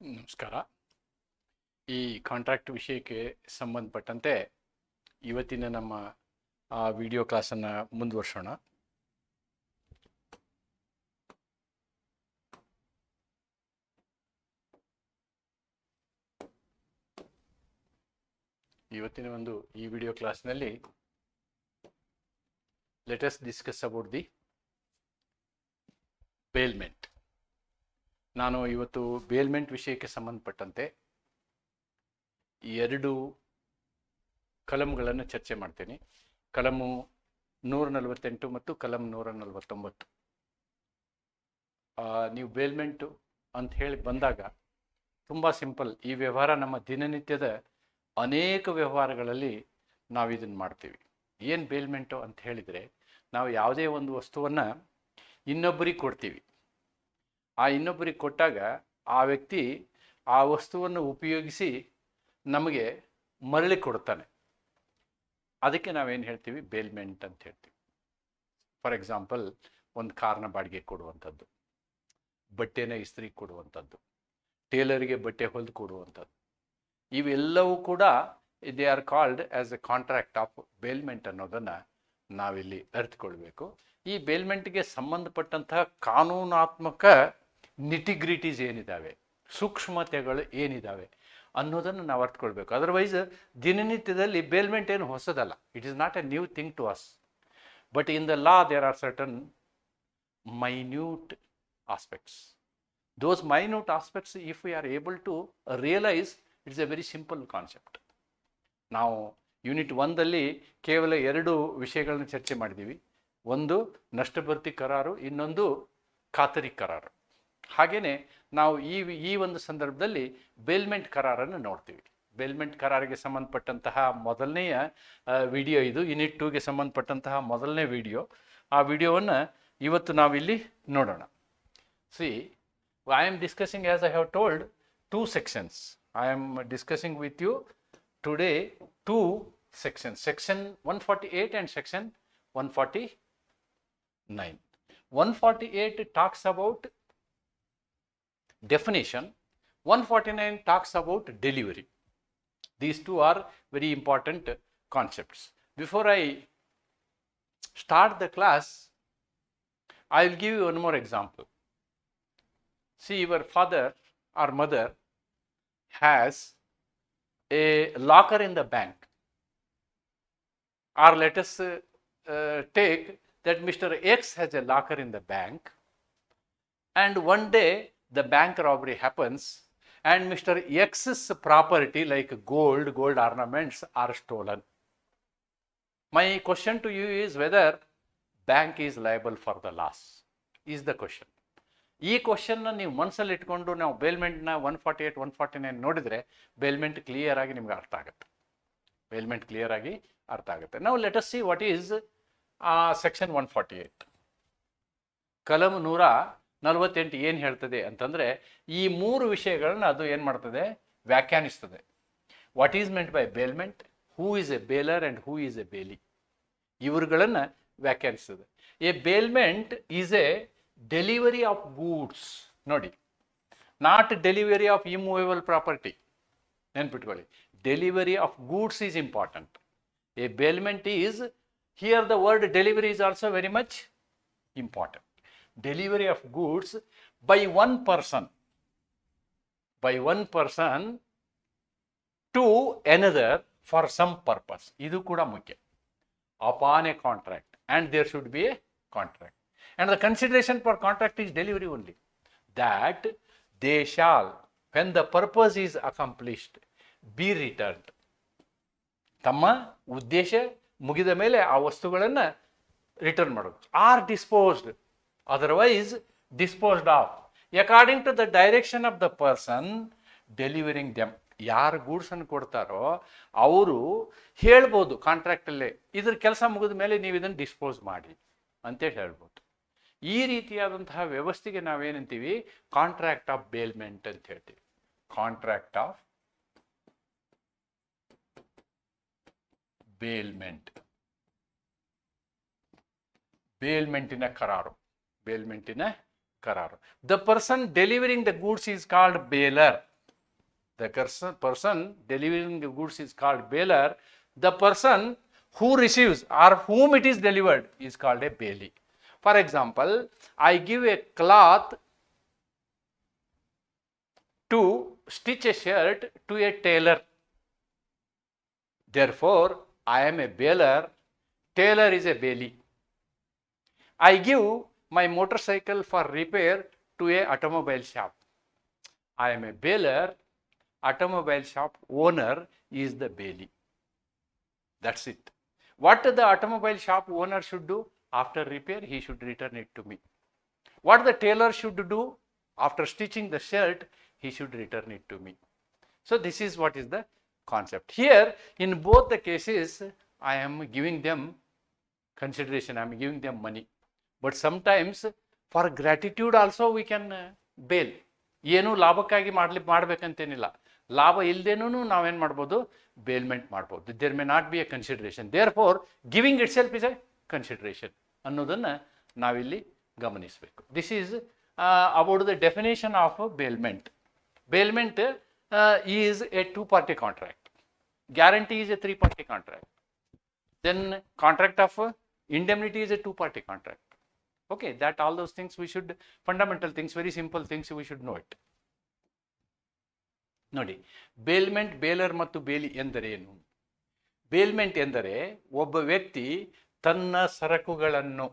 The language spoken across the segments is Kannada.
ನಮಸ್ಕಾರ. ಈ ಕಾಂಟ್ರಾಕ್ಟ್ ವಿಷಯಕ್ಕೆ ಸಂಬಂಧಪಟ್ಟಂತೆ ಇವತ್ತಿನ ನಮ್ಮ, ಆ ವಿಡಿಯೋ ಕ್ಲಾಸನ್ನು ಮುಂದುವರ್ಸೋಣ. ಇವತ್ತಿನ ಒಂದು ಈ ವಿಡಿಯೋ ಕ್ಲಾಸ್ನಲ್ಲಿ let's discuss about the bailment ನಾನು ಇವತ್ತು ಬೇಲ್ಮೆಂಟ್ ವಿಷಯಕ್ಕೆ ಸಂಬಂಧಪಟ್ಟಂತೆ ಎರಡು ಕಲಂಗಳನ್ನು ಚರ್ಚೆ ಮಾಡ್ತೀನಿ. ಕಲಮು ನೂರ ನಲವತ್ತೆಂಟು ಮತ್ತು ಕಲಂ ನೂರ ನಲವತ್ತೊಂಬತ್ತು ನೀವು ಬೇಲ್ಮೆಂಟು ಅಂತ ಹೇಳಿ ಬಂದಾಗ ತುಂಬ ಸಿಂಪಲ್. ಈ ವ್ಯವಹಾರ ನಮ್ಮ ದಿನನಿತ್ಯದ ಅನೇಕ ವ್ಯವಹಾರಗಳಲ್ಲಿ ನಾವು ಇದನ್ನು ಮಾಡ್ತೀವಿ. ಏನು ಬೇಲ್ಮೆಂಟು ಅಂತ ಹೇಳಿದರೆ ನಾವು ಯಾವುದೇ ಒಂದು ವಸ್ತುವನ್ನು ಇನ್ನೊಬ್ಬರಿಗೆ ಕೊಡ್ತೀವಿ. ಆ ಇನ್ನೊಬ್ಬರಿಗೆ ಕೊಟ್ಟಾಗ ಆ ವ್ಯಕ್ತಿ ಆ ವಸ್ತುವನ್ನು ಉಪಯೋಗಿಸಿ ನಮಗೆ ಮರಳಿ ಕೊಡ್ತಾನೆ ಅದಕ್ಕೆ ನಾವೇನು ಹೇಳ್ತೀವಿ? ಬೇಲ್ಮೆಂಟ್ ಅಂತ ಹೇಳ್ತೀವಿ. ಫಾರ್ ಎಕ್ಸಾಂಪಲ್ ಒಂದು ಕಾರ್ನ ಬಾಡಿಗೆ ಕೊಡುವಂಥದ್ದು. ಬಟ್ಟೆನ ಇಸ್ತ್ರಿ ಕೊಡುವಂಥದ್ದು. ಟೇಲರ್ಗೆ ಬಟ್ಟೆ ಹೊಲಿದು ಕೊಡುವಂಥದ್ದು. ಇವೆಲ್ಲವೂ ಕೂಡ they are called as a contract of bailment ಅನ್ನೋದನ್ನು ನಾವಿಲ್ಲಿ ಅರಿತುಕೊಳ್ಬೇಕು. ಈ ಬೇಲ್ಮೆಂಟ್ಗೆ ಸಂಬಂಧಪಟ್ಟಂತಹ ಕಾನೂನಾತ್ಮಕ ನಿಟಿಗ್ರಿಟೀಸ್ ಏನಿದ್ದಾವೆ? ಸೂಕ್ಷ್ಮತೆಗಳು ಏನಿದ್ದಾವೆ? ಅನ್ನೋದನ್ನು ನಾವು ಅರ್ಥಕೊಳ್ಬೇಕು. ಅದರ್ವೈಸ್ ದಿನನಿತ್ಯದಲ್ಲಿ ಬೇಲ್ಮೆಂಟ್ ಏನು ಹೊಸದಲ್ಲ. It is not a new thing to us but in the law there are certain minute aspects those minute aspects if we are able to realise it's a very simple concept ನಾವು ಯೂನಿಟ್ ಒಂದಲ್ಲಿ ಕೇವಲ ಎರಡು ವಿಷಯಗಳನ್ನು ಚರ್ಚೆ ಮಾಡಿದ್ದೀವಿ. ಒಂದು ನಷ್ಟಭರ್ತಿ ಕರಾರು, ಇನ್ನೊಂದು ಖಾತರಿ ಕರಾರು. ಹಾಗೆಯೇ ನಾವು ಈ ಈ ಒಂದು ಸಂದರ್ಭದಲ್ಲಿ ಬೇಲ್ಮೆಂಟ್ ಕರಾರನ್ನು ನೋಡ್ತೀವಿ. ಬೇಲ್ಮೆಂಟ್ ಕರಾರಿಗೆ ಸಂಬಂಧಪಟ್ಟಂತಹ ಮೊದಲನೆಯ ವಿಡಿಯೋ ಇದು. ಯೂನಿಟ್ ಟೂಗೆ ಸಂಬಂಧಪಟ್ಟಂತಹ ಮೊದಲನೇ ವಿಡಿಯೋ ಆ ವಿಡಿಯೋವನ್ನು ಇವತ್ತು ನಾವಿಲ್ಲಿ ನೋಡೋಣ. See I am discussing as I have told two sections I am discussing with you today two sections section one forty eight and section one forty nine one forty eight talks about definition 149 talks about delivery. These two are very important concepts. Before i start the class i will give you one more example. See your father or mother has a locker in the bank. Or let us uh, uh, take that mr x has a locker in the bank. And one day the bank robbery happens and Mr. X's property like gold, gold ornaments are stolen. My question to you is whether bank is liable for the loss is the question. ಈ ಕ್ವಶನ್ನ ನೀವು ಮನಸ್ಸಲ್ಲಿ ಇಟ್ಕೊಂಡು ನಾವು ಬೇಲ್ಮೆಂಟ್ನ one forty eight one forty nine ನೋಡಿದರೆ ಬೇಲ್ಮೆಂಟ್ ಕ್ಲಿಯರ್ ಆಗಿ ನಿಮ್ಗೆ ಅರ್ಥ ಆಗುತ್ತೆ ಬೇಲ್ಮೆಂಟ್ ಕ್ಲಿಯರ್ ಆಗಿ ಅರ್ಥ ಆಗುತ್ತೆ ನಾವು let's see what is section one forty eight ಕಲಂ ನೂರ ನಲವತ್ತೆಂಟು ಏನು ಹೇಳ್ತದೆ ಅಂತಂದರೆ ಈ ಮೂರು ವಿಷಯಗಳನ್ನ ಅದು ಏನು ಮಾಡ್ತದೆ? ವ್ಯಾಖ್ಯಾನಿಸ್ತದೆ. What is meant by bailment who is a bailor and who is a bailee ಇವ್ರುಗಳನ್ನು ವ್ಯಾಖ್ಯಾನಿಸ್ತದೆ. A bailment is a delivery of goods ನೋಡಿ not delivery of immovable property ನೆನ್ಪಿಟ್ಕೊಳ್ಳಿ. Delivery of goods is important a bailment is here the word delivery is also very much important. Delivery of goods by one person by one person to another for some purpose Idu kuda ಮುಖ್ಯ upon a contract and there should be a contract and the consideration for contract is delivery only that they shall when the purpose is accomplished be returned ತಮ್ಮ ಉದ್ದೇಶ ಮುಗಿದ ಮೇಲೆ ಆ ವಸ್ತುಗಳನ್ನು ರಿಟರ್ನ್ ಮಾಡೋದು or disposed otherwise disposed of according to the direction of the person delivering them ಯಾರು ಗೂಡ್ಸನ್ನು ಕೊಡ್ತಾರೋ, ಅವರು ಹೇಳ್ಬೋದು ಕಾಂಟ್ರಾಕ್ಟಲ್ಲೇ ಇದ್ರ ಕೆಲಸ ಮುಗಿದ ಮೇಲೆ ನೀವು ಇದನ್ನು ಡಿಸ್ಪೋಸ್ ಮಾಡಿ ಅಂತೇಳಿ ಹೇಳ್ಬೋದು. ಈ ರೀತಿಯಾದಂತಹ ವ್ಯವಸ್ಥೆಗೆ ನಾವೇನಂತೀವಿ? ಕಾಂಟ್ರಾಕ್ಟ್ ಆಫ್ ಬೇಲ್ಮೆಂಟ್ ಅಂತ ಹೇಳ್ತೀವಿ. ಕಾಂಟ್ರಾಕ್ಟ್ ಆಫ್ ಬೇಲ್ಮೆಂಟ್ ಬೇಲ್ಮೆಂಟಿನ ಕರಾರು. ಬೇಲ್ಮೆಂಟಿನ ಕರಾರು the person delivering the goods is called bailor The person, person delivering the goods is called bailer. The person who receives or whom it is delivered is called a bailee. For example, I give a cloth to stitch a shirt to a tailor. Therefore, I am a bailer. Tailor is a bailee. I give my motorcycle for repair to a automobile shop. I am a bailer. Automobile shop owner is the bailee. That's it. What the automobile shop owner should do after repair? He should return it to me. What the tailor should do after stitching the shirt? He should return it to me. So this is what is the concept. Here, in both the cases, I am giving them consideration. I am giving them money. But sometimes for gratitude also we can bail ಏನೂ ಲಾಭಕ್ಕಾಗಿ ಮಾಡಲಿ, ಮಾಡಬೇಕಂತೇನಿಲ್ಲ. ಲಾಭ ಇಲ್ಲದೇನೂ ನಾವೇನು ಮಾಡ್ಬೋದು? ಬೇಲ್ಮೆಂಟ್ ಮಾಡ್ಬೋದು. There may not be a consideration therefore giving itself is a consideration ಅನ್ನೋದನ್ನು ನಾವಿಲ್ಲಿ ಗಮನಿಸಬೇಕು. This is about the definition of bailment bailment is a two party contract guarantee is a three party contract then contract of indemnity is a two party contract okay, that all those things we should, fundamental things, very simple things we should know it. ನೋಡಿ ಬೇಲ್ಮೆಂಟ್ ಬೇಲರ್ ಮತ್ತು ಬೇಲಿ ಎಂದರೇನು? ಬೇಲ್ಮೆಂಟ್ ಎಂದರೆ ಒಬ್ಬ ವ್ಯಕ್ತಿ ತನ್ನ ಸರಕುಗಳನ್ನು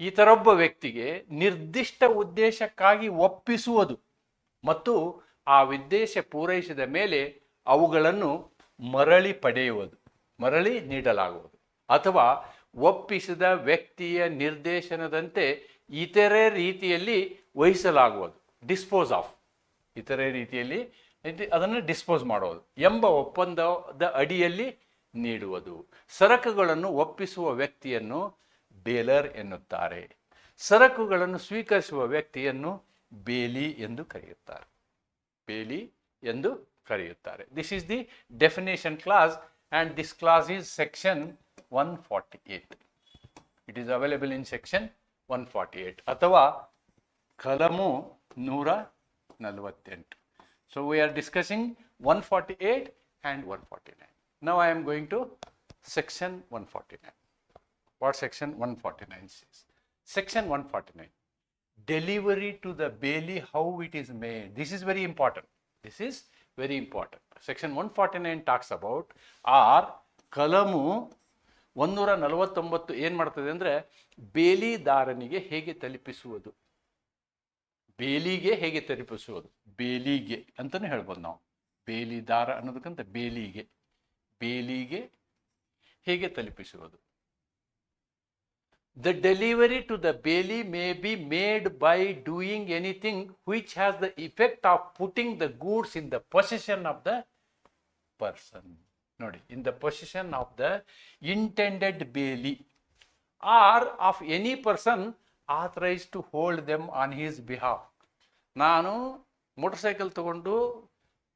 ಇತರೊಬ್ಬ ವ್ಯಕ್ತಿಗೆ ನಿರ್ದಿಷ್ಟ ಉದ್ದೇಶಕ್ಕಾಗಿ ಒಪ್ಪಿಸುವುದು ಮತ್ತು ಆ ಉದ್ದೇಶ ಪೂರೈಸಿದ ಮೇಲೆ ಅವುಗಳನ್ನು ಮರಳಿ ಪಡೆಯುವುದು, ಮರಳಿ ನೀಡಲಾಗುವುದು. ಅಥವಾ ಒಪ್ಪಿಸಿದ ವ್ಯಕ್ತಿಯ ನಿರ್ದೇಶನದಂತೆ ಇತರೆ ರೀತಿಯಲ್ಲಿ ವಹಿಸಲಾಗುವುದು ಡಿಸ್ಪೋಸ್ ಆಫ್ ಇತರೆ ರೀತಿಯಲ್ಲಿ ಅದನ್ನು ಡಿಸ್ಪೋಸ್ ಮಾಡುವುದು ಎಂಬ ಒಪ್ಪಂದದ ಅಡಿಯಲ್ಲಿ ನೀಡುವುದು. ಸರಕುಗಳನ್ನು ಒಪ್ಪಿಸುವ ವ್ಯಕ್ತಿಯನ್ನು ಬೇಲರ್ ಎನ್ನುತ್ತಾರೆ. ಸರಕುಗಳನ್ನು ಸ್ವೀಕರಿಸುವ ವ್ಯಕ್ತಿಯನ್ನು ಬೇಲಿ ಎಂದು ಕರೆಯುತ್ತಾರೆ. ಬೇಲಿ ಎಂದು ಕರೆಯುತ್ತಾರೆ. This is the definition clause and this clause is section one forty eight it is available in section one forty eight ಅಥವಾ ಕಲಮು ನೂರ ನಲವತ್ತೆಂಟು so we are discussing one forty eight and one forty nine now I am going to section one forty nine what section 149 says. Section 149 delivery to the bailee, how it is made. This is very important. This is very important. Section 149 talks about or ಕಲಮು ಒಂದೂರ ನಲವತ್ತೊಂಬತ್ತು ಏನು ಮಾಡ್ತದೆ ಅಂದ್ರೆ ಬೇಲಿದಾರನಿಗೆ ಹೇಗೆ ತಲುಪಿಸುವುದು? ಬೇಲಿಗೆ ಹೇಗೆ ತಲುಪಿಸುವುದು? ಬೇಲಿಗೆ ಅಂತಾನೆ ಹೇಳ್ಬೋದು ನಾವು. ಬೇಲಿದಾರ ಅನ್ನೋದಕ್ಕಿಂತ ಬೇಲಿಗೆ. ಬೇಲಿಗೆ ಹೇಗೆ ತಲುಪಿಸುವುದು? The delivery to the bailee may be made by doing anything which has the effect of putting the goods in the position of the person ನೋಡಿ in the position of the intended bailee or of any person authorise to hold them on his behalf ನಾನು ಮೋಟರ್ ಸೈಕಲ್ ತಗೊಂಡು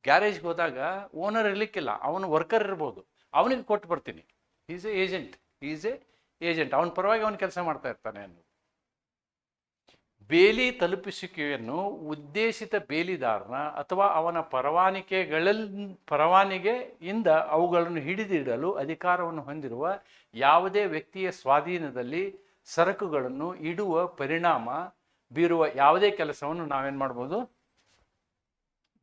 ಗ್ಯಾರೇಜ್ಗೆ ಹೋದಾಗ ಓನರ್ ಇರ್ಲಿಕ್ಕಿಲ್ಲ, ಅವನು ವರ್ಕರ್ ಇರ್ಬೋದು, ಅವನಿಗೆ ಕೊಟ್ಟು ಬರ್ತೀನಿ. Is a agent is a agent ಅವನ ಪರವಾಗಿ ಅವನು ಕೆಲಸ ಮಾಡ್ತಾ ಇರ್ತಾನೆ ಅನ್ನೋದು. ಬೇಲಿ ತಲುಪಿಸುವಿಕೆಯನ್ನು ಉದ್ದೇಶಿತ ಬೇಲಿದಾರನ ಅಥವಾ ಅವನ ಪರವಾನಿಕೆಗಳಲ್ಲಿ ಪರವಾನಿಗೆಯಿಂದ ಅವುಗಳನ್ನು ಹಿಡಿದಿಡಲು ಅಧಿಕಾರವನ್ನು ಹೊಂದಿರುವ ಯಾವುದೇ ವ್ಯಕ್ತಿಯ ಸ್ವಾಧೀನದಲ್ಲಿ ಸರಕುಗಳನ್ನು ಇಡುವ ಪರಿಣಾಮ ಬೀರುವ ಯಾವುದೇ ಕೆಲಸವನ್ನು ನಾವೇನು ಮಾಡ್ಬೋದು?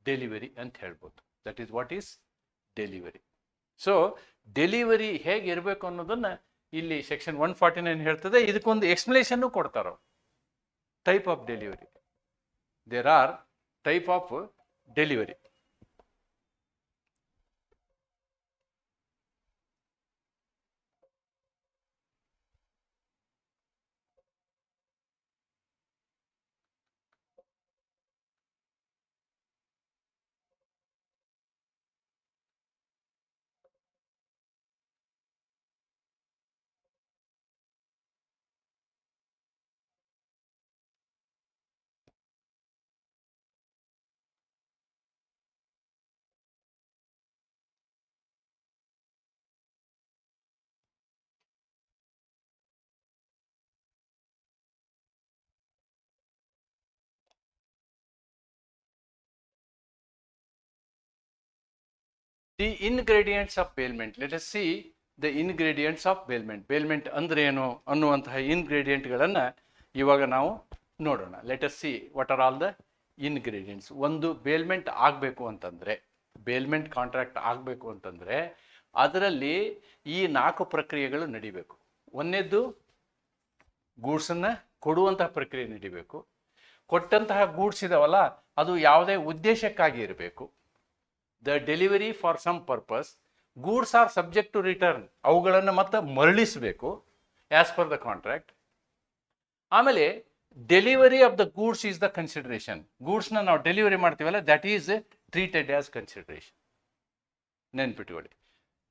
ಡೆಲಿವರಿ ಅಂತ ಹೇಳ್ಬೋದು. That is what is delivery so delivery ಹೇಗೆ ಇರಬೇಕು ಅನ್ನೋದನ್ನು ಇಲ್ಲಿ ಸೆಕ್ಷನ್ ಒನ್ ಫಾರ್ಟಿ ನೈನ್ ಹೇಳ್ತದೆ. ಇದಕ್ಕೊಂದು ಎಕ್ಸ್ಪ್ಲೇಷನ್ನು ಕೊಡ್ತಾರೆ type of delivery. There are type of delivery. The ingredients of bailment let us see the ingredients of bailment bailment ಅಂದ್ರೆ ಏನು ಅನ್ನುವಂತಹ ಇನ್ಗ್ರೀಡಿಯೆಂಟ್ಗಳನ್ನು ಇವಾಗ ನಾವು ನೋಡೋಣ. Let us see what are all the ingredients ಒಂದು ಬೇಲ್ಮೆಂಟ್ ಆಗಬೇಕು ಅಂತಂದರೆ ಬೇಲ್ಮೆಂಟ್ ಕಾಂಟ್ರಾಕ್ಟ್ ಆಗಬೇಕು ಅಂತಂದರೆ ಅದರಲ್ಲಿ ಈ ನಾಲ್ಕು ಪ್ರಕ್ರಿಯೆಗಳು ನಡಿಬೇಕು. ಒಂದನೇದ್ದು ಗೂಡ್ಸನ್ನು ಕೊಡುವಂತಹ ಪ್ರಕ್ರಿಯೆ ನಡಿಬೇಕು. ಕೊಟ್ಟಂತಹ ಗೂಡ್ಸ್ ಇದಾವಲ್ಲ, ಅದು ಯಾವುದೇ ಉದ್ದೇಶಕ್ಕಾಗಿ ಇರಬೇಕು. The delivery for some purpose, goods are subject to return, ಅವುಗಳನ್ನು ಮತ್ತೆ ಮರಳಿಸಬೇಕು ಆ್ಯಸ್ ಪರ್ ದ ಕಾಂಟ್ರಾಕ್ಟ್ ಆಮೇಲೆ, delivery of the goods is the consideration. ಗೂಡ್ಸ್ನ ನಾವು ಡೆಲಿವರಿ ಮಾಡ್ತೀವಲ್ಲ that is treated as consideration ನೆನ್ಪಿಟ್ಕೊಳ್ಳಿ.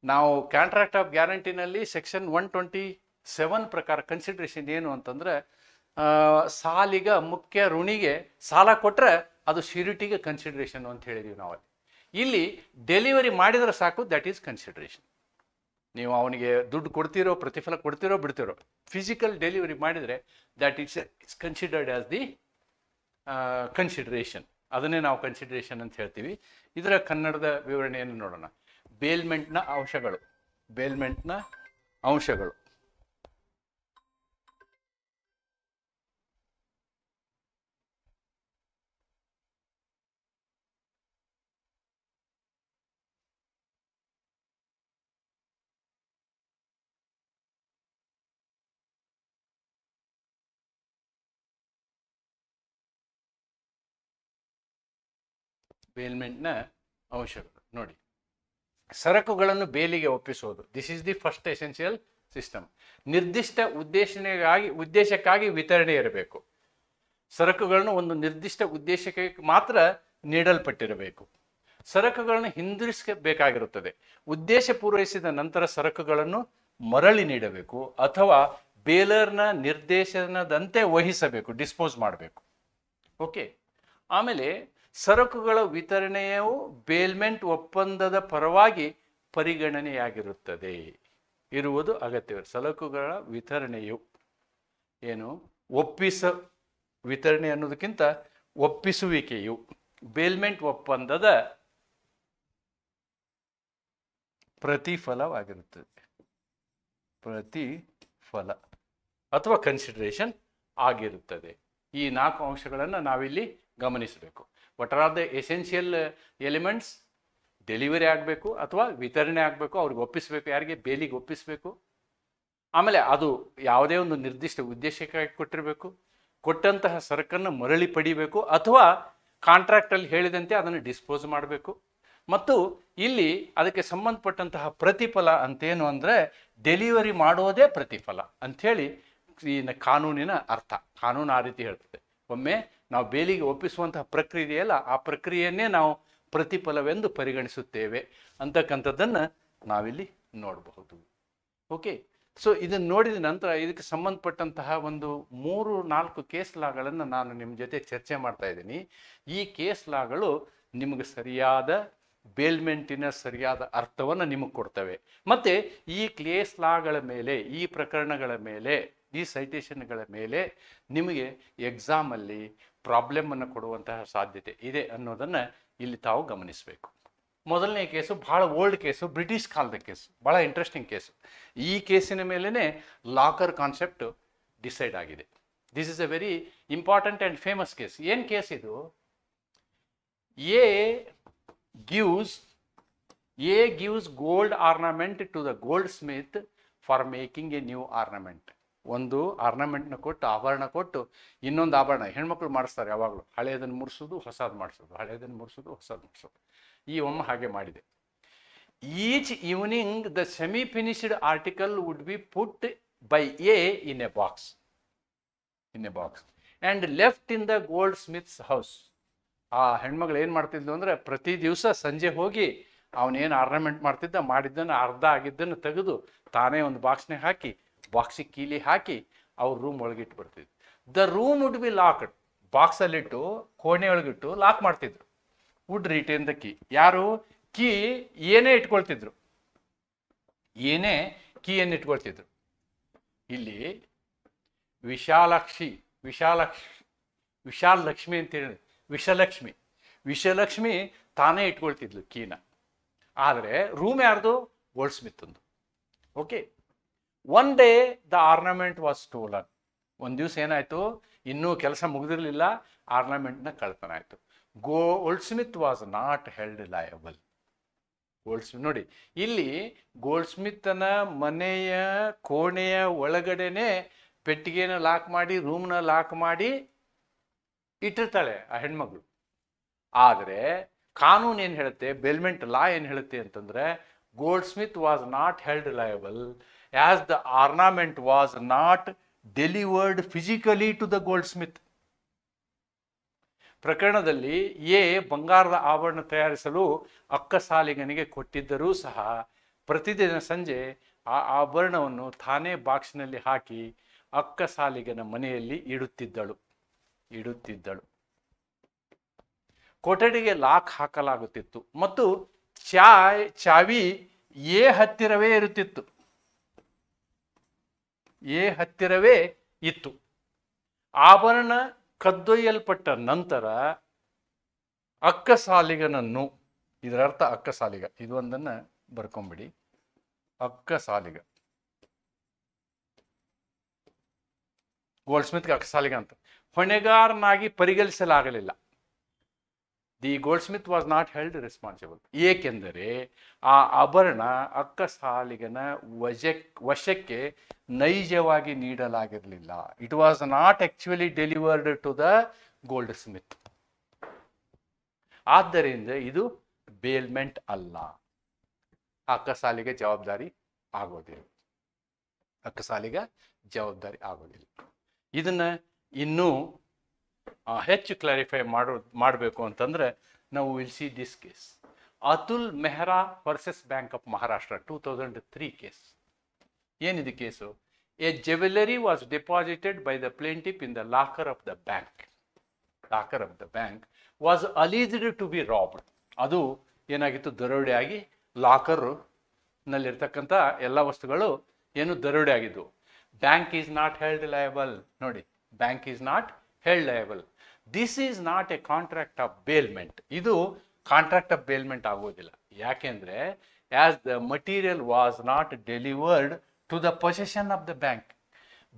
ನಾವು ಕಾಂಟ್ರಾಕ್ಟ್ ಆಫ್ ಗ್ಯಾರಂಟಿನಲ್ಲಿ ಸೆಕ್ಷನ್ ಒನ್ ಟ್ವೆಂಟಿ ಸೆವೆನ್ ಪ್ರಕಾರ ಕನ್ಸಿಡರೇಷನ್ ಏನು ಅಂತಂದ್ರೆ ಸಾಲಿಗ ಮುಖ್ಯ ಋಣಿಗೆ ಸಾಲ ಕೊಟ್ಟರೆ ಅದು ಶ್ಯೂರಿಟಿಗೆ ಕನ್ಸಿಡರೇಷನ್ ಅಂತ ಹೇಳಿದೀವಿ ಅಲ್ಲಿ ಇಲ್ಲಿ ಡೆಲಿವರಿ ಮಾಡಿದರೆ ಸಾಕು ದ್ಯಾಟ್ ಈಸ್ ಕನ್ಸಿಡ್ರೇಷನ್ ನೀವು ಅವನಿಗೆ ದುಡ್ಡು ಕೊಡ್ತಿರೋ, ಪ್ರತಿಫಲ ಕೊಡ್ತಿರೋ, ಬಿಡ್ತಿರೋ ಫಿಸಿಕಲ್ ಡೆಲಿವರಿ ಮಾಡಿದರೆ that it's it's considered as the consideration ಅದನ್ನೇ ನಾವು ಕನ್ಸಿಡ್ರೇಷನ್ ಅಂತ ಹೇಳ್ತೀವಿ. ಇದರ ಕನ್ನಡದ ವಿವರಣೆಯನ್ನು ನೋಡೋಣ. ಬೇಲ್ಮೆಂಟ್ನ ಅಂಶಗಳು. ಬೇಲ್ಮೆಂಟ್ನ ಅಂಶಗಳು. ಬೇಲ್ಮೆಂಟ್ನ ಅಂಶಗಳು ನೋಡಿ, ಸರಕುಗಳನ್ನು ಬೇಲಿಗೆ ಒಪ್ಪಿಸುವುದು this is the first essential system ನಿರ್ದಿಷ್ಟ ಉದ್ದೇಶನೆಗಾಗಿ, ಉದ್ದೇಶಕ್ಕಾಗಿ ವಿತರಣೆ ಇರಬೇಕು. ಸರಕುಗಳನ್ನು ಒಂದು ನಿರ್ದಿಷ್ಟ ಉದ್ದೇಶಕ್ಕೆ ಮಾತ್ರ ನೀಡಲ್ಪಟ್ಟಿರಬೇಕು. ಸರಕುಗಳನ್ನು ಹಿಂದಿರಿಸಬೇಕಾಗಿರುತ್ತದೆ ಉದ್ದೇಶ ಪೂರೈಸಿದ ನಂತರ ಸರಕುಗಳನ್ನು ಮರಳಿ ನೀಡಬೇಕು ಅಥವಾ ಬೇಲರ್ನ ನಿರ್ದೇಶನದಂತೆ ವಹಿಸಬೇಕು, ಡಿಸ್ಪೋಸ್ ಮಾಡಬೇಕು. ಓಕೆ ಆಮೇಲೆ ಸರಕುಗಳ ವಿತರಣೆಯು ಬೇಲ್ಮೆಂಟ್ ಒಪ್ಪಂದದ ಪರವಾಗಿ ಪರಿಗಣನೆಯಾಗಿರುತ್ತದೆ. ಇರುವುದು ಅಗತ್ಯ ಸರಕುಗಳ ವಿತರಣೆಯು ಏನು? ಒಪ್ಪಿಸ, ವಿತರಣೆ ಅನ್ನೋದಕ್ಕಿಂತ ಒಪ್ಪಿಸುವಿಕೆಯು ಬೇಲ್ಮೆಂಟ್ ಒಪ್ಪಂದದ ಪ್ರತಿಫಲವಾಗಿರುತ್ತದೆ. ಪ್ರತಿಫಲ ಅಥವಾ ಕನ್ಸಿಡರೇಷನ್ ಆಗಿರುತ್ತದೆ. ಈ ನಾಲ್ಕು ಅಂಶಗಳನ್ನು ನಾವಿಲ್ಲಿ ಗಮನಿಸಬೇಕು. What are the essential elements delivery ಆಗಬೇಕು ಅಥವಾ ವಿತರಣೆ ಆಗಬೇಕು, ಅವ್ರಿಗೆ ಒಪ್ಪಿಸಬೇಕು, ಯಾರಿಗೆ ಬೇಲಿಗೆ ಒಪ್ಪಿಸಬೇಕು. ಆಮೇಲೆ ಅದು ಯಾವುದೇ ಒಂದು ನಿರ್ದಿಷ್ಟ ಉದ್ದೇಶಕ್ಕಾಗಿ ಕೊಟ್ಟಿರಬೇಕು. ಕೊಟ್ಟಂತಹ ಸರಕನ್ನು ಮರಳಿ ಪಡಿಬೇಕು ಅಥವಾ ಕಾಂಟ್ರಾಕ್ಟಲ್ಲಿ ಹೇಳಿದಂತೆ ಅದನ್ನು ಡಿಸ್ಪೋಸ್ ಮಾಡಬೇಕು. ಮತ್ತು ಇಲ್ಲಿ ಅದಕ್ಕೆ ಸಂಬಂಧಪಟ್ಟಂತಹ ಪ್ರತಿಫಲ ಅಂತೇನು ಅಂದರೆ ಡೆಲಿವರಿ ಮಾಡೋದೇ ಪ್ರತಿಫಲ ಅಂಥೇಳಿ ಈ ಕಾನೂನಿನ ಅರ್ಥ. ಕಾನೂನು ಆ ರೀತಿ ಹೇಳ್ತದೆ. ಒಮ್ಮೆ ನಾವು ಬೇಲಿಗೆ ಒಪ್ಪಿಸುವಂತಹ ಪ್ರಕ್ರಿಯೆ ಇದೆಯಲ್ಲ ಆ ಪ್ರಕ್ರಿಯೆಯನ್ನೇ ನಾವು ಪ್ರತಿಫಲವೆಂದು ಪರಿಗಣಿಸುತ್ತೇವೆ. ಅಂತಕ್ಕಂಥದ್ದನ್ನು ನಾವಿಲ್ಲಿ ನೋಡಬಹುದು. ಓಕೆ? ಸೊ ಇದನ್ನು ನೋಡಿದ ನಂತರ ಇದಕ್ಕೆ ಸಂಬಂಧಪಟ್ಟಂತಹ ಒಂದು ಮೂರು, ನಾಲ್ಕು ಕೇಸ್ ಲಾಗಳನ್ನು ನಾನು ನಿಮ್ಮ ಜೊತೆ ಚರ್ಚೆ ಮಾಡ್ತಾ ಇದ್ದೀನಿ. ಈ ಕೇಸ್ ಲಾಗಳು ನಿಮಗೆ ಸರಿಯಾದ ಬೇಲ್ಮೆಂಟಿನ ಸರಿಯಾದ ಅರ್ಥವನ್ನು ನಿಮಗೆ ಕೊಡ್ತವೆ. ಮತ್ತು ಈ ಕೇಸ್ ಲಾಗಳ ಮೇಲೆ, ಈ ಪ್ರಕರಣಗಳ ಮೇಲೆ ಈ ಸೈಟೇಷನ್ಗಳ ಮೇಲೆ ನಿಮಗೆ ಎಕ್ಸಾಮಲ್ಲಿ ಪ್ರಾಬ್ಲಮನ್ನು ಕೊಡುವಂತಹ ಸಾಧ್ಯತೆ ಇದೆ ಅನ್ನೋದನ್ನು ಇಲ್ಲಿ ತಾವು ಗಮನಿಸಬೇಕು. ಮೊದಲನೇ ಕೇಸು ಭಾಳ ಓಲ್ಡ್ ಕೇಸು ಬ್ರಿಟಿಷ್ ಕಾಲದ ಕೇಸು ಭಾಳ ಇಂಟ್ರೆಸ್ಟಿಂಗ್ ಕೇಸು ಈ ಕೇಸಿನ ಮೇಲೇ ಲಾಕರ್ ಕಾನ್ಸೆಪ್ಟ್ ಡಿಸೈಡ್ ಆಗಿದೆ. This is a very important and famous case ಏನು ಕೇಸ್ ಇದು? A gives A gives gold ornament to the goldsmith for making a new ornament ಒಂದು ಆರ್ನಮೆಂಟ್ನ ಕೊಟ್ಟು ಆಭರಣ ಕೊಟ್ಟು, ಇನ್ನೊಂದು ಆಭರಣ ಹೆಣ್ಮಕ್ಳು ಮಾಡಿಸ್ತಾರೆ ಯಾವಾಗಲೂ. ಹಳೆಯದನ್ನು ಮುರಿಸೋದು, ಹೊಸದು ಮಾಡಿಸೋದು. ಹಳೆಯದನ್ನು ಮುರಿಸೋದು, ಹೊಸದು ಮಾಡಿಸೋದು ಈ ಒಮ್ಮ ಹಾಗೆ ಮಾಡಿದೆ. Each evening the semi finished article would be put by a in a box in a box and left in the goldsmith's house ಆ ಹೆಣ್ಮಗಳು ಏನು ಮಾಡ್ತಿದ್ಲು ಅಂದರೆ, ಪ್ರತಿ ದಿವಸ ಸಂಜೆ ಹೋಗಿ ಅವನೇನು ಆರ್ನಮೆಂಟ್ ಮಾಡ್ತಿದ್ದ, ಮಾಡಿದ್ದನ್ನು, ಅರ್ಧ ಆಗಿದ್ದನ್ನು ತೆಗೆದು ತಾನೇ ಒಂದು ಬಾಕ್ಸ್ನಾಗ ಹಾಕಿ ಬಾಕ್ಸಿಗೆ ಕೀಲಿ ಹಾಕಿ ಅವ್ರ ರೂಮ್ ಒಳಗೆ ಬರ್ತಿದ್ರು the room would be locked ಬಾಕ್ಸಲ್ಲಿಟ್ಟು ಕೋಣೆ ಒಳಗಿಟ್ಟು ಲಾಕ್ ಮಾಡ್ತಿದ್ರು. ವುಡ್ ರಿಟೇನ್ ದ ಕೀ ಯಾರು? ಕೀ ಏನೇ ಇಟ್ಕೊಳ್ತಿದ್ರು. ಏನೇ ಕೀಯನ್ನು ಇಟ್ಕೊಳ್ತಿದ್ರು. ಇಲ್ಲಿ ವಿಶಾಲಾಕ್ಷಿ, ವಿಶಾಲಕ್ಷ ವಿಶಾಲ ಲಕ್ಷ್ಮಿ ಅಂತ ಹೇಳಿ ವಿಷಲಕ್ಷ್ಮಿ ವಿಷಲಕ್ಷ್ಮಿ ತಾನೇ ಇಟ್ಕೊಳ್ತಿದ್ಲು ಕೀನ ಆದರೆ ರೂಮ್ ಯಾರ್ದು? Goldsmith okay one day the ornament was stolen ಒಂದು ದಿವಸ ಏನಾಯಿತು? ಇನ್ನೂ ಕೆಲಸ ಮುಗಿದಿರಲಿಲ್ಲ. ಆರ್ನಮೆಂಟ್ನ ಕಳ್ತನ ಆಯಿತು. Goldsmith was not held liable goldsmith ನೋಡಿ, ಇಲ್ಲಿ ಗೋಲ್ಡ್ ಸ್ಮಿತ್ನ ಮನೆಯ ಕೋಣೆಯ ಒಳಗಡೆನೆ ಪೆಟ್ಟಿಗೆನ ಲಾಕ್ ಮಾಡಿ ರೂಮ್ನ ಲಾಕ್ ಮಾಡಿ ಇಟ್ಟಿರ್ತಾಳೆ ಆ ಹೆಣ್ಮಗಳು. ಆದರೆ, ಕಾನೂನು ಏನು ಹೇಳುತ್ತೆ? ಬೆಲ್ಮೆಂಟ್ ಲಾ ಏನು ಹೇಳುತ್ತೆ ಅಂತಂದರೆ goldsmith was not held liable the ornament was not delivered physically to the goldsmith ಪ್ರಕರಣದಲ್ಲಿ ಎ ಬಂಗಾರದ ಆಭರಣ ತಯಾರಿಸಲು ಅಕ್ಕಸಾಲಿಗನಿಗೆ ಕೊಟ್ಟಿದ್ದರೂ ಸಹ ಪ್ರತಿದಿನ ಸಂಜೆ ಆ ಆಭರಣವನ್ನು ತಾನೇ ಬಾಕ್ಸ್ನಲ್ಲಿ ಹಾಕಿ ಅಕ್ಕಸಾಲಿಗನ ಮನೆಯಲ್ಲಿ ಇಡುತ್ತಿದ್ದಳು. ಇಡುತ್ತಿದ್ದಳು. ಕೊಠಡಿಗೆ ಲಾಕ್ ಹಾಕಲಾಗುತ್ತಿತ್ತು ಮತ್ತು ಚಾಯ್ ಚಾವಿ ಎ ಹತ್ತಿರವೇ ಇರುತ್ತಿತ್ತು. ಎ ಹತ್ತಿರವೇ ಇತ್ತು. ಆಭರಣ ಕದ್ದೊಯ್ಯಲ್ಪಟ್ಟ ನಂತರ ಅಕ್ಕಸಾಲಿಗನನ್ನು ಇದರ ಅರ್ಥ ಅಕ್ಕಸಾಲಿಗ ಇದು ಒಂದನ್ನ ಬರ್ಕೊಂಬಿಡಿ. ಅಕ್ಕಸಾಲಿಗ. ಗೋಲ್ಡ್ ಸ್ಮಿತ್ಗೆ ಅಕ್ಕಸಾಲಿಗ ಅಂತ. ಹೊಣೆಗಾರನಾಗಿ ಪರಿಗಣಿಸಲಾಗಲಿಲ್ಲ. The goldsmith was not held responsible. ಏಕೆಂದರೆ ಆ ಆಭರಣ ಅಕ್ಕಸಾಲಿಗನ ಸಾಲಿಗನ ವಶಕ್ಕೆ ನೈಜವಾಗಿ ನೀಡಲಾಗಿರಲಿಲ್ಲ. It was not actually delivered to the goldsmith ಆದ್ದರಿಂದ ಇದು ಬೇಲ್ಮೆಂಟ್ ಅಲ್ಲ. ಅಕ್ಕ ಸಾಲಿಗೆ ಜವಾಬ್ದಾರಿ ಆಗೋದಿಲ್ಲ. ಅಕ್ಕಸಾಲಿಗ ಜವಾಬ್ದಾರಿ ಆಗೋದಿಲ್ಲ. ಇದನ್ನ ಇನ್ನೂ ಹೆಚ್ಚು ಕ್ಲಾರಿಫೈ ಮಾಡೋ ಮಾಡಬೇಕು ಅಂತಂದ್ರೆ ನಾವು will see this case Atul Mehra versus bank of Maharashtra two thousand three case ಏನಿದೆ case a jewellery was deposited by the plaintiff in the locker of the bank locker of the bank was alleged to be robbed ಅದು ಏನಾಗಿತ್ತು? ದರೋಡೆ ಆಗಿ ಲಾಕರ್ ನಲ್ಲಿರ್ತಕ್ಕಂಥ ಎಲ್ಲ ವಸ್ತುಗಳು ಏನು ದರೋಡೆ ಆಗಿದ್ದವು bank is not held liable ನೋಡಿ bank is not held liable this is not a contract of bailment ಇದು ಕಾಂಟ್ರಾಕ್ಟ್ ಆಫ್ ಬೇಲ್ಮೆಂಟ್ ಆಗೋದಿಲ್ಲ. ಯಾಕೆಂದ್ರೆ as the material was not delivered to the possession of the bank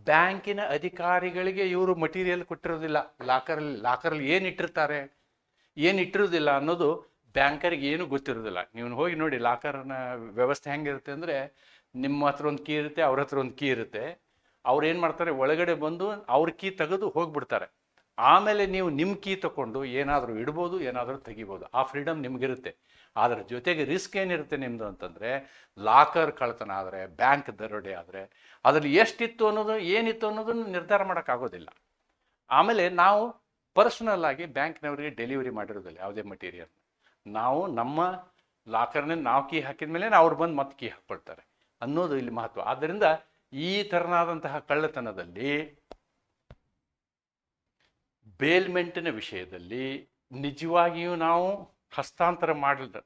ಬ್ಯಾಂಕಿನ ಅಧಿಕಾರಿಗಳಿಗೆ ಇವರು ಮಟೀರಿಯಲ್ ಕೊಟ್ಟಿರೋದಿಲ್ಲ. ಲಾಕರಲ್ಲಿ ಲಾಕರಲ್ಲಿ ಏನು ಇಟ್ಟಿರ್ತಾರೆ? ಏನು ಇಟ್ಟಿರೋದಿಲ್ಲ ಅನ್ನೋದು ಬ್ಯಾಂಕರಿಗೆ ಏನು ಗೊತ್ತಿರೋದಿಲ್ಲ ನೀವು ಹೋಗಿ ನೋಡಿ ಲಾಕರ್ನ ವ್ಯವಸ್ಥೆ ಹೆಂಗಿರುತ್ತೆ ಅಂದರೆ, ನಿಮ್ಮ ಹತ್ರ ಒಂದು ಕೀ ಇರುತ್ತೆ, ಅವ್ರ ಹತ್ರ ಒಂದು ಕೀ ಇರುತ್ತೆ. ಅವ್ರು ಏನು ಮಾಡ್ತಾರೆ, ಒಳಗಡೆ ಬಂದು ಅವ್ರ ಕೀ ತೆಗೆದು ಹೋಗ್ಬಿಡ್ತಾರೆ. ಆಮೇಲೆ ನೀವು ನಿಮ್ಮ ಕೀ ತಗೊಂಡು ಏನಾದರೂ ಇಡ್ಬೋದು, ಏನಾದರೂ ತೆಗಿಬೋದು. ಆ ಫ್ರೀಡಮ್ ನಿಮಗಿರುತ್ತೆ. ಅದರ ಜೊತೆಗೆ ರಿಸ್ಕ್ ಏನಿರುತ್ತೆ ನಿಮ್ಮದು ಅಂತಂದರೆ ಲಾಕರ್ ಕಳ್ತನ ಆದರೆ ಬ್ಯಾಂಕ್ ದರೋಡೆ ಆದರೆ, ಅದರಲ್ಲಿ ಎಷ್ಟಿತ್ತು ಅನ್ನೋದು, ಏನಿತ್ತು ಅನ್ನೋದನ್ನು ನಿರ್ಧಾರ ಮಾಡೋಕ್ಕಾಗೋದಿಲ್ಲ. ಆಮೇಲೆ ನಾವು ಪರ್ಸನಲ್ ಆಗಿ ಬ್ಯಾಂಕ್ನವರಿಗೆ ಡೆಲಿವರಿ ಮಾಡಿರೋದಿಲ್ಲ ಯಾವುದೇ ಮಟೀರಿಯಲ್ ನಾವು ನಮ್ಮ ಲಾಕರ್ನ ನಾವು ಕೀ ಹಾಕಿದ ಮೇಲೆ ಅವ್ರು ಬಂದು ಮತ್ತೆ ಕೀ ಹಾಕ್ಕೊಳ್ತಾರೆ ಅನ್ನೋದು ಇಲ್ಲಿ ಮಹತ್ವ. ಆದ್ದರಿಂದ ಈ ತೆರನಾದಂತಹ ಕಳ್ಳತನದಲ್ಲಿ ಬೇಲ್ಮೆಂಟಿನ ವಿಷಯದಲ್ಲಿ ನಿಜವಾಗಿಯೂ ನಾವು ಹಸ್ತಾಂತರ ಮಾಡದ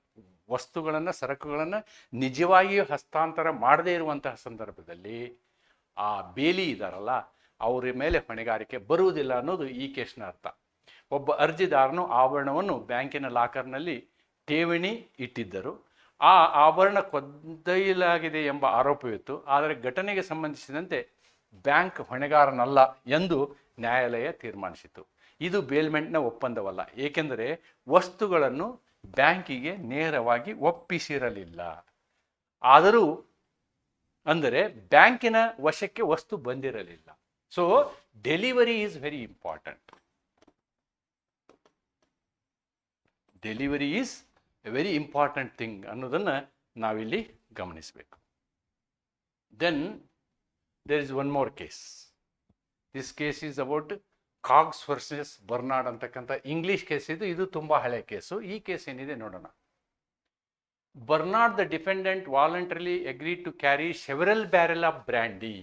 ವಸ್ತುಗಳನ್ನು, ಸರಕುಗಳನ್ನು ನಿಜವಾಗಿಯೂ ಹಸ್ತಾಂತರ ಮಾಡದೇ ಇರುವಂತಹ ಸಂದರ್ಭದಲ್ಲಿ ಆ ಬೇಲಿ ಇದಾರಲ್ಲ, ಅವರ ಮೇಲೆ ಹೊಣೆಗಾರಿಕೆ ಬರುವುದಿಲ್ಲ ಅನ್ನೋದು ಈ ಕೇಸ್ನ ಅರ್ಥ. ಒಬ್ಬ ಅರ್ಜಿದಾರನು ಆವರಣವನ್ನು ಬ್ಯಾಂಕಿನ ಲಾಕರ್ನಲ್ಲಿ ಠೇವಣಿ ಇಟ್ಟಿದ್ದರು. ಆ ಆಭರಣ ಕೊದ್ದೈಲಾಗಿದೆ ಎಂಬ ಆರೋಪವಿತ್ತು. ಆದರೆ ಘಟನೆಗೆ ಸಂಬಂಧಿಸಿದಂತೆ ಬ್ಯಾಂಕ್ ಹೊಣೆಗಾರನಲ್ಲ ಎಂದು ನ್ಯಾಯಾಲಯ ತೀರ್ಮಾನಿಸಿತು ಇದು ಬೇಲ್ಮೆಂಟ್ನ ಒಪ್ಪಂದವಲ್ಲ. ಏಕೆಂದರೆ ವಸ್ತುಗಳನ್ನು ಬ್ಯಾಂಕಿಗೆ ನೇರವಾಗಿ ಒಪ್ಪಿಸಿರಲಿಲ್ಲ. ಆದರೂ ಅಂದರೆ ಬ್ಯಾಂಕಿನ ವಶಕ್ಕೆ ವಸ್ತು ಬಂದಿರಲಿಲ್ಲ. So delivery is very important delivery is a very important thing ಅನ್ನೋದನ್ನು ನಾವಿಲ್ಲಿ ಗಮನಿಸಬೇಕು. Then there is one more case this case is about Coggs versus Bernard ಅಂತಕ್ಕಂಥ ಇಂಗ್ಲೀಷ್ ಕೇಸ್ ಇದು ಇದು ತುಂಬ ಹಳೆ ಕೇಸು ಈ ಕೇಸ್ ಏನಿದೆ ನೋಡೋಣ. Bernard the defendant voluntarily agree to carry several barrel of brandy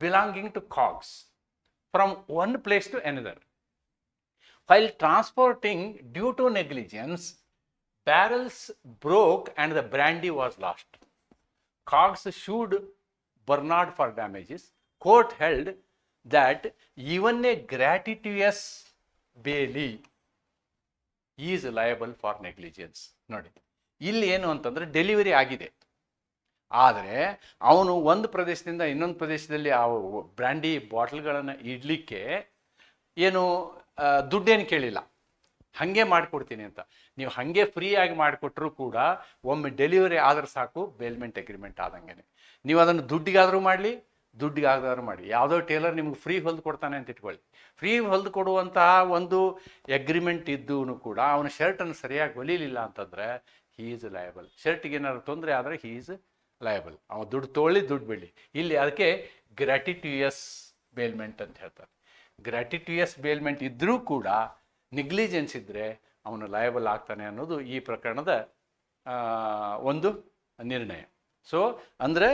belonging to Coggs from one place to another. While transporting due to negligence, barrels broke and the brandy was lost. Cox sued Bernard for damages. Court held that even a gratuitous bailee is liable for negligence. ನೋಡಿ ಇಲ್ಲಿ ಏನು ಅಂತಂದರೆ ಡೆಲಿವರಿ ಆಗಿದೆ ಆದರೆ ಅವನು ಒಂದು ಪ್ರದೇಶದಿಂದ ಇನ್ನೊಂದು ಪ್ರದೇಶದಲ್ಲಿ ಆ ಬ್ರ್ಯಾಂಡಿ ಬಾಟ್ಲ್ಗಳನ್ನು ಇಡಲಿಕ್ಕೆ ಏನು ದುಡ್ಡೇನು ಕೇಳಿಲ್ಲ. ಹಾಗೆ ಮಾಡಿಕೊಡ್ತೀನಿ ಅಂತ. ನೀವು ಹಾಗೆ ಫ್ರೀಯಾಗಿ ಮಾಡಿಕೊಟ್ರೂ ಕೂಡ ಒಮ್ಮೆ ಡೆಲಿವರಿ ಆದ್ರೆ ಸಾಕು ಬೇಲ್ಮೆಂಟ್ ಅಗ್ರಿಮೆಂಟ್ ಆದಂಗೆ ನೀವು ಅದನ್ನು ದುಡ್ಡಿಗಾದರೂ ಮಾಡಲಿ, ದುಡ್ಡಿಗಾದರೂ ಮಾಡಿ ಯಾವುದೋ ಟೇಲರ್ ನಿಮ್ಗೆ ಫ್ರೀ ಹೊಲ್ದು ಕೊಡ್ತಾನೆ ಅಂತ ಇಟ್ಕೊಳ್ಳಿ. ಫ್ರೀ ಹೊಲ್ದು ಕೊಡುವಂತಹ ಒಂದು ಅಗ್ರಿಮೆಂಟ್ ಇದ್ದೂ ಕೂಡ ಅವನ ಶರ್ಟನ್ನು ಸರಿಯಾಗಿ ಹೊಲಿಲಿಲ್ಲ ಅಂತಂದರೆ ಹೀ ಈಸ್ ಲಯಬಲ್ ಶರ್ಟಿಗೆ ಏನಾದ್ರು ತೊಂದರೆ ಆದರೆ ಹೀ ಈಸ್ ಲಯಬಲ್ ಅವ ದುಡ್ಡು ತೊಗೊಳ್ಳಿ, ದುಡ್ಡು ಬಿಡಲಿ. ಇಲ್ಲಿ ಅದಕ್ಕೆ ಗ್ರ್ಯಾಟಿಟ್ಯೂಯಸ್ ಬೇಲ್ಮೆಂಟ್ ಅಂತ ಹೇಳ್ತಾರೆ. ಗ್ರ್ಯಾಟಿಟ್ಯೂಯಸ್ ಬೇಲ್ಮೆಂಟ್ ಇದ್ದರೂ ಕೂಡ ನಿಗ್ಲಿಜೆನ್ಸ್ ಇದ್ದರೆ ಅವನು ಲಯಬಲ್ ಆಗ್ತಾನೆ ಅನ್ನೋದು ಈ ಪ್ರಕರಣದ ಒಂದು ನಿರ್ಣಯ. ಸೊ ಅಂದರೆ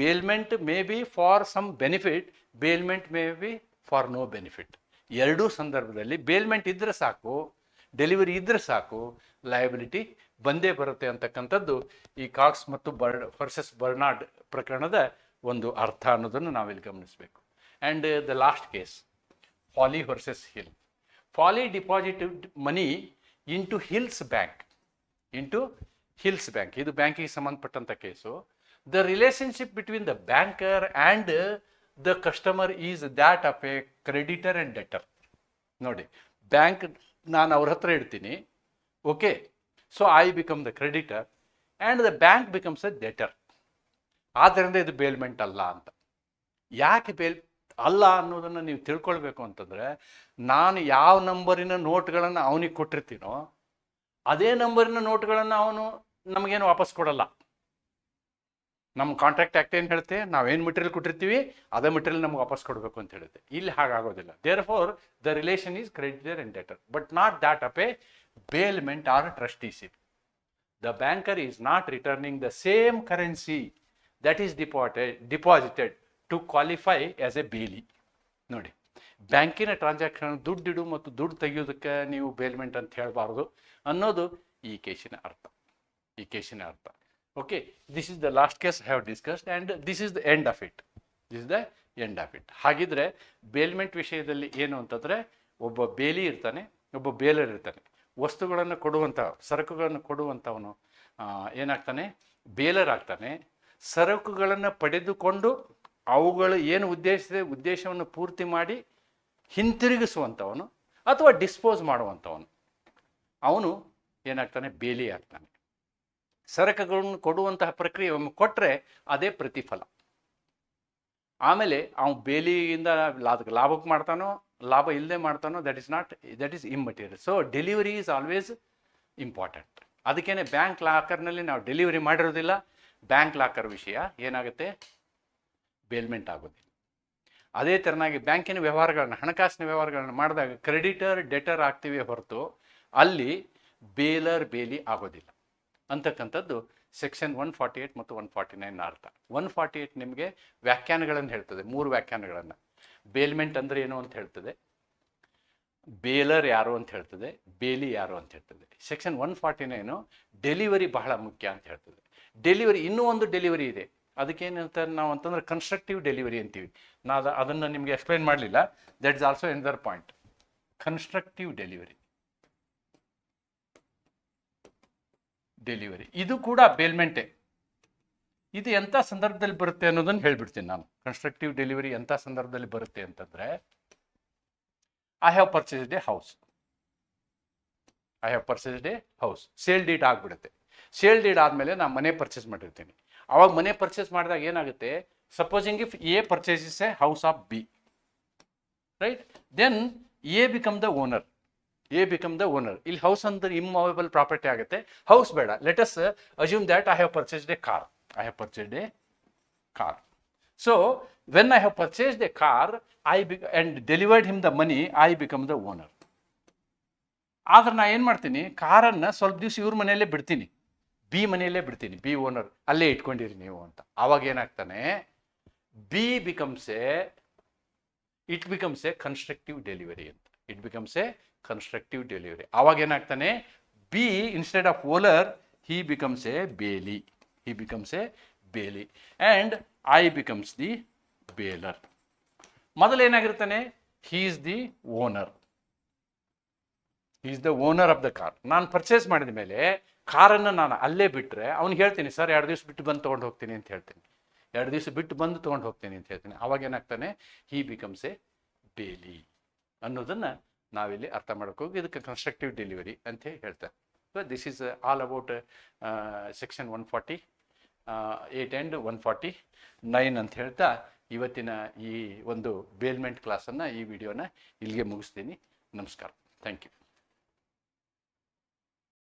bailment may be for some benefit, bailment may be for no benefit. ಎರಡೂ ಸಂದರ್ಭದಲ್ಲಿ ಬೇಲ್ಮೆಂಟ್ ಇದ್ದರೆ ಸಾಕು, ಡೆಲಿವರಿ ಇದ್ದರೆ ಸಾಕು, ಲಯಬಿಲಿಟಿ ಬಂದೇ ಬರುತ್ತೆ ಅಂತಕ್ಕಂಥದ್ದು ಈ ಕಾಕ್ಸ್ ಮತ್ತು ಬರ್ಡ್ ವರ್ಸಸ್ ಬರ್ನಾಡ್ ಪ್ರಕರಣದ ಒಂದು ಅರ್ಥ ಅನ್ನೋದನ್ನು ನಾವಿಲ್ಲಿ ಗಮನಿಸಬೇಕು. And the last case Foley versus Hill Foley deposited money into Hill's bank into Hill's bank ಇದು ಬ್ಯಾಂಕಿಗೆ ಸಂಬಂಧಪಟ್ಟಂಥ case. The relationship between the banker and the customer is that of a creditor and debtor ನೋಡಿ ಬ್ಯಾಂಕ್ ನಾನು ಅವ್ರ ಹತ್ರ ಇಡ್ತೀನಿ. Okay so I become the creditor and the bank becomes a debtor ಆದ್ದರಿಂದ ಇದು ಬೇಲ್ಮೆಂಟ್ ಅಲ್ಲ ಅಂತ. ಯಾಕೆ ಬೇಲ್ ಅಲ್ಲ ಅನ್ನೋದನ್ನು ನೀವು ತಿಳ್ಕೊಳ್ಬೇಕು ಅಂತಂದರೆ, ನಾನು ಯಾವ ನಂಬರಿನ ನೋಟ್ಗಳನ್ನು ಅವನಿಗೆ ಕೊಟ್ಟಿರ್ತೀನೋ, ಅದೇ ನಂಬರಿನ ನೋಟ್ಗಳನ್ನು ಅವನು ನಮಗೇನು ವಾಪಸ್ ಕೊಡಲ್ಲ. ನಮ್ಮ ಕಾಂಟ್ರಾಕ್ಟ್ ಆ್ಯಕ್ಟ್ ಏನು ಹೇಳುತ್ತೆ? ನಾವೇನು ಮೆಟೀರಿಯಲ್ ಕೊಟ್ಟಿರ್ತೀವಿ, ಅದೇ ಮೆಟೀರಿಯಲ್ ನಮ್ಗೆ ವಾಪಸ್ ಕೊಡಬೇಕು ಅಂತ ಹೇಳುತ್ತೆ. ಇಲ್ಲಿ ಹಾಗಾಗೋದಿಲ್ಲ. Therefore the relation is creditor and debtor but not that of a bailment or trusteeship the banker is not returning the same currency that is deposited deposited to qualify as a bailee ನೋಡಿ, ಬ್ಯಾಂಕಿನ ಟ್ರಾನ್ಸಾಕ್ಷನ್ ದುಡ್ಡಿಡು ಮತ್ತು ದುಡ್ಡು ತೆಗೆಯೋದಕ್ಕೆ ನೀವು ಬೇಲ್ಮೆಂಟ್ ಅಂತ ಹೇಳಬಾರ್ದು ಅನ್ನೋದು ಈ ಕೇಸಿನ ಅರ್ಥ. ಈ ಕೇಸಿನ ಅರ್ಥ. Okay this is the last case have discussed and this is the end of it this is the end of it ಹಾಗಿದ್ರೆ ಬೇಲ್ಮೆಂಟ್ ವಿಷಯದಲ್ಲಿ ಏನು ಅಂತಂದರೆ ಒಬ್ಬ ಬೇಲಿ ಇರ್ತಾನೆ, ಒಬ್ಬ ಬೇಲರ್ ಇರ್ತಾನೆ. ವಸ್ತುಗಳನ್ನು ಕೊಡುವಂಥ ಸರಕುಗಳನ್ನು ಕೊಡುವಂಥವನು ಏನಾಗ್ತಾನೆ? ಬೇಲರ್ ಆಗ್ತಾನೆ. ಸರಕುಗಳನ್ನು ಪಡೆದುಕೊಂಡು ಅವುಗಳು ಏನು ಉದ್ದೇಶಿಸಿದೆ ಉದ್ದೇಶವನ್ನು ಪೂರ್ತಿ ಮಾಡಿ ಹಿಂತಿರುಗಿಸುವಂಥವನು ಅಥವಾ ಡಿಸ್ಪೋಸ್ ಮಾಡುವಂಥವನು. ಅವನು ಏನಾಗ್ತಾನೆ? ಬೇಲಿ ಆಗ್ತಾನೆ. ಸರಕುಗಳನ್ನು ಕೊಡುವಂತಹ ಪ್ರಕ್ರಿಯೆ ಒಮ್ಮೆ ಕೊಟ್ಟರೆ ಅದೇ ಪ್ರತಿಫಲ. ಆಮೇಲೆ ಅವನು ಬೇಲಿಯಿಂದ ಲಾಭಕ್ಕೆ ಲಾಭಕ್ಕೆ ಮಾಡ್ತಾನೋ, ಲಾಭ ಇಲ್ಲದೆ ಮಾಡ್ತಾನೋ that is not that is immaterial so delivery is always important ಅದಕ್ಕೇನೆ ಬ್ಯಾಂಕ್ ಲಾಕರ್ನಲ್ಲಿ ನಾವು ಡೆಲಿವರಿ ಮಾಡಿರೋದಿಲ್ಲ. ಬ್ಯಾಂಕ್ ಲಾಕರ್ ವಿಷಯ ಏನಾಗುತ್ತೆ? ಬೇಲ್ಮೆಂಟ್ ಆಗೋದಿಲ್ಲ. ಅದೇ ಥರನಾಗಿ ಬ್ಯಾಂಕಿನ ವ್ಯವಹಾರಗಳನ್ನ, ಹಣಕಾಸಿನ ವ್ಯವಹಾರಗಳನ್ನು ಮಾಡಿದಾಗ ಕ್ರೆಡಿಟರ್ ಡೆಟರ್ ಆಗ್ತೀವಿ ಹೊರತು ಅಲ್ಲಿ ಬೇಲರ್ ಬೇಲಿ ಆಗೋದಿಲ್ಲ. ಅಂತಕ್ಕಂಥದ್ದು ಸೆಕ್ಷನ್ ಒನ್ ಫಾರ್ಟಿ ಏಯ್ಟ್ ಮತ್ತು ಒನ್ ಫಾರ್ಟಿ ನೈನ್ ಅರ್ಥ. ಒನ್ ಫಾರ್ಟಿ ಏಯ್ಟ್ ನಿಮಗೆ ವ್ಯಾಖ್ಯಾನಗಳನ್ನು ಹೇಳ್ತದೆ, ಮೂರು ವ್ಯಾಖ್ಯಾನಗಳನ್ನು. ಬೇಲ್ಮೆಂಟ್ ಅಂದರೆ ಏನು ಅಂತ ಹೇಳ್ತದೆ? ಬೇಲರ್ ಯಾರು ಅಂತ ಹೇಳ್ತದೆ? ಬೇಲಿ ಯಾರು ಅಂತ ಹೇಳ್ತದೆ? Section one forty nine delivery ಬಹಳ ಮುಖ್ಯ ಅಂತ ಹೇಳ್ತದೆ. ಡೆಲಿವರಿ ಇನ್ನೂ ಒಂದು ಡೆಲಿವರಿ ಇದೆ. ಅದಕ್ಕೇನಂತ ನಾವು ಅಂತಂದ್ರೆ ಕನ್ಸ್ಟ್ರಕ್ಟಿವ್ ಡೆಲಿವರಿ ಅಂತೀವಿ. ನಾನು ಅದ ಅದನ್ನು ನಿಮಗೆ ಎಕ್ಸ್ಪ್ಲೈನ್ ಮಾಡಲಿಲ್ಲ. That is also another point constructive delivery delivery ಇದು ಕೂಡ ಬೇಲ್ಮೆಂಟೆ ಇದು ಎಂಥ ಸಂದರ್ಭದಲ್ಲಿ ಬರುತ್ತೆ ಅನ್ನೋದನ್ನು ಹೇಳ್ಬಿಡ್ತೀನಿ ನಾನು. ಕನ್ಸ್ಟ್ರಕ್ಟಿವ್ ಡೆಲಿವರಿ ಎಂಥ ಸಂದರ್ಭದಲ್ಲಿ ಬರುತ್ತೆ ಅಂತಂದರೆ I have purchased a house I have purchased a house sale deed ಆಗಿಬಿಡುತ್ತೆ. ಸೇಲ್ ಡೀಡ್ ಆದಮೇಲೆ ನಾನು ಮನೆ ಪರ್ಚೇಸ್ ಮಾಡಿರ್ತೀನಿ. ಅವಾಗ ಮನೆ ಪರ್ಚೇಸ್ ಮಾಡಿದಾಗ ಏನಾಗುತ್ತೆ? Supposing if A purchases a house of B right then A become the owner A become the owner ಇಲ್ಲಿ ಹೌಸ್ ಅಂದ್ರೆ ಇಮ್ಮೊವೇಬಲ್ ಪ್ರಾಪರ್ಟಿ ಆಗುತ್ತೆ. ಹೌಸ್ ಬೇಡ. Let us assume that I have purchased a car I have purchased a car so when I have purchased a car I be and delivered him the money I become the owner ಆದ್ರೆ ನಾ ಏನು ಮಾಡ್ತೀನಿ? ಕಾರನ್ನು ಸ್ವಲ್ಪ ದಿವಸ ಇವ್ರ ಮನೆಯಲ್ಲೇ ಬಿಡ್ತೀನಿ. ಬಿ ಮನೆಯಲ್ಲೇ ಬಿಡ್ತೀನಿ, ಬಿ ಓನರ್, ಅಲ್ಲೇ ಇಟ್ಕೊಂಡಿರಿ ನೀವು ಅಂತ. ಆವಾಗ ಏನಾಗ್ತಾನೆ, B becomes a it becomes a constructive delivery ಅಂತ. It becomes a constructive delivery ಅವಾಗ ಏನಾಗ್ತಾನೆ, B instead of owner he becomes a bailee he becomes a bailee and I becomes the bailor ಮೊದಲು ಏನಾಗಿರ್ತಾನೆ he is the owner is the owner of the car ನಾನು ಪರ್ಚೇಸ್ ಮಾಡಿದ ಮೇಲೆ ಕಾರನ್ನು ನಾನು ಅಲ್ಲೇ ಬಿಟ್ಟರೆ ಅವ್ನಿಗೆ ಹೇಳ್ತೀನಿ, ಸರ್, ಎರಡು ದಿವಸ ಬಿಟ್ಟು ಬಂದು ತೊಗೊಂಡು ಹೋಗ್ತೀನಿ ಅಂತ ಹೇಳ್ತೀನಿ. ಎರಡು ದಿವಸ ಬಿಟ್ಟು ಬಂದು ತೊಗೊಂಡು ಹೋಗ್ತೀನಿ ಅಂತ ಹೇಳ್ತೀನಿ. ಅವಾಗ ಏನಾಗ್ತಾನೆ, ಹಿ ಬಿಕಮ್ಸ್ ಎ ಬೇಲಿ ಅನ್ನೋದನ್ನು ನಾವಿಲ್ಲಿ ಅರ್ಥ ಮಾಡೋಕ್ಕೋಗಿ ಇದಕ್ಕೆ ಕನ್ಸ್ಟ್ರಕ್ಟಿವ್ ಡೆಲಿವರಿ ಅಂತ ಹೇಳಿ ಹೇಳ್ತಾರೆ. So this is all about section one forty eight and one forty nine ಅಂತ ಹೇಳ್ತಾ ಇವತ್ತಿನ ಈ ಒಂದು ಬೇಲ್ಮೆಂಟ್ ಕ್ಲಾಸನ್ನು ಈ ವಿಡಿಯೋನ ಇಲ್ಲಿಗೆ ಮುಗಿಸ್ತೀನಿ. ನಮಸ್ಕಾರ. Thank you